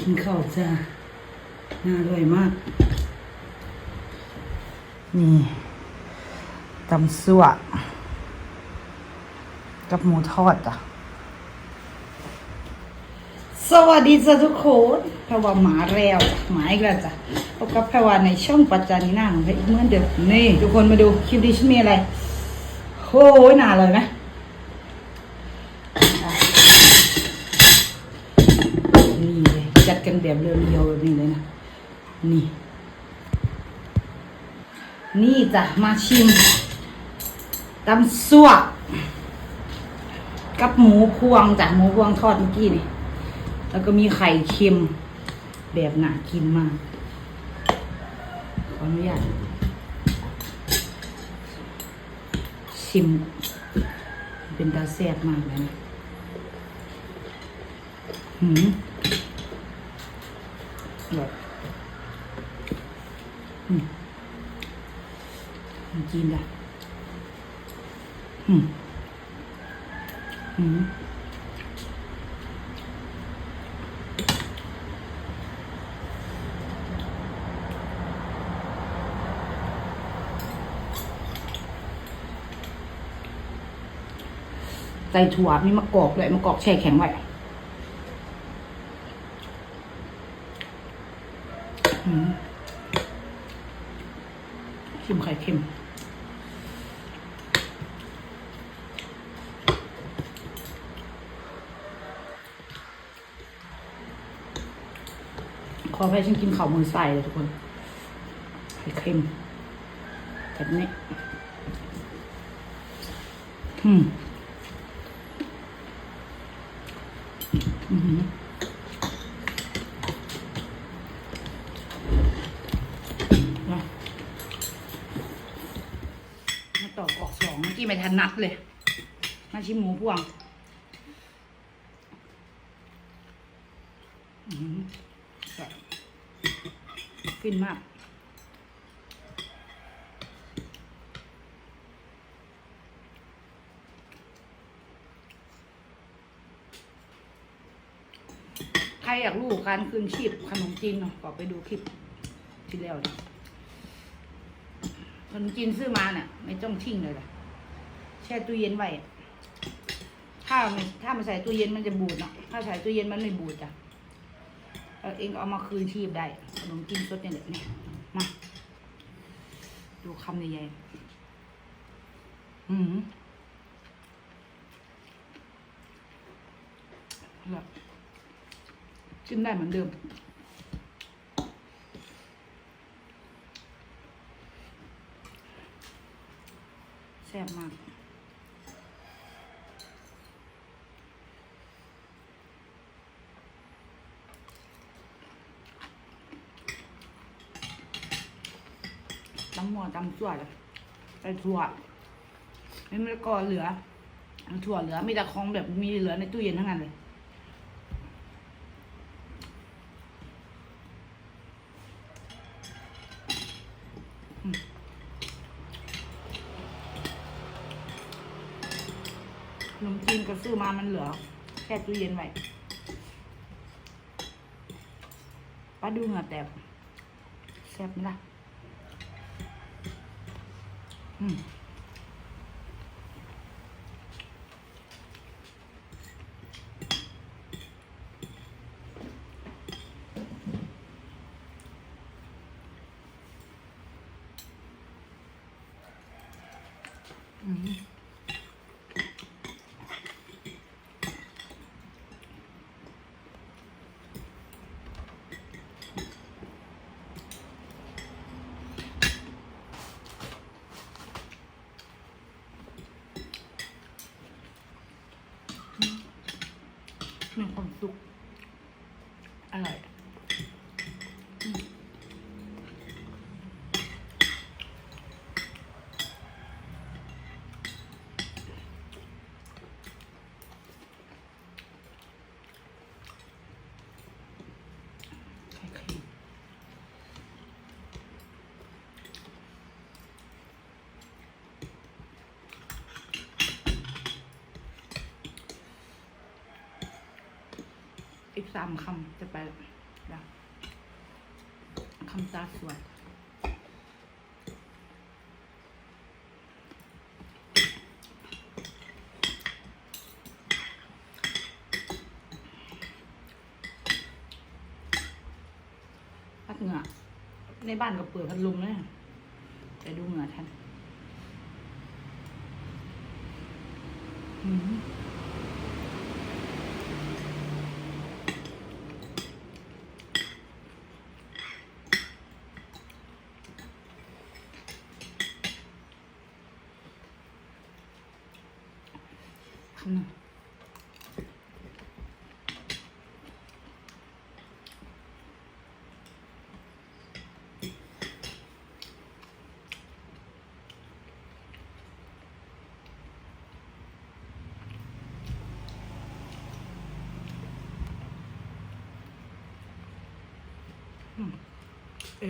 กินข้าวจ้าน่าอร่อยมาก นี่ตำสั่วกับหมูทอดจ้ะสวัสดีจ้ะทุกคนแพรว่าหมาแล้วหมาอีกแล้วจ้ะพบกับแพรว่าในช่องปัจจานีหน้าของแพรอีกเหมือนเดิมนี่ ทุกคนมาดูคลิปนี้ฉันมีอะไรโอ้ยน่าเลยไหมอะ นแบบเรียวๆแบบนี้เลยนะ นี่ นี่จ้ะมาชิมตำซั่วกับหมูพวงจ้ะหมูพวงทอดเมื่อกี้นี่ แล้วก็มีไข่เค็มแบบหนากินมาก ขออนุญาตชิม เป็นตาแซ่บมากเลยนะหืม แบบอืมกินได้อืม อืมใส่ถั่วมีมะกอกด้วยมะกอกแช่แข็งไว้อืม ชิมไข่เค็มขอให้ฉันกินข้าวมือใส่เลยทุกคนไข่เค็มแบบนี้อืมอืมามาต่อกอ กี้ไม่ทันนัดเลย มาชิมหมูพวงฟินมาก ใครอยากรู้การคืนชีพขนมจีนเนาะก็ไปดูคลิปที่แล้วนะขนมจีนซื้อมาเนี่ยไม่ต้องทิ้งเลยล่ะ ช่ตู้เย็นไว้ถ้าไม่ถ้าไม่ใส่ตู้เย็นมันจะบูดเนาะถ้าใส่ตู้เย็นมันไม่บูดจ้ะเออเองเอามาคืนชีพได้ขนมจีนสดเนี่ยแหละนี่มาดูคำใหญ่ๆอืมแบบกินได้เหมือนเดิมแซ่บมาก ตำหัวตำส่วนใส่ถั่วไม่มีก็เหลือถั่วเหลือ มีแต่ของแบบมีเหลือในตู้เย็นทั้งนั้นเลยขนมจีนก็ซื้อมามันเหลือ แค่ตู้เย็นไว้ป้าดูเหงื่อแตกแซ่บไหมล่ะ อืม อืมมีความสุข อร่อยอืมไข่เค็ม อีกสามคำจะไปแล้วคำตาสวยพัดเหงื่อในบ้านก็เปิดพัดลมเลยแต่ดูเหงื่อท่านอืม คำหนึ่งอื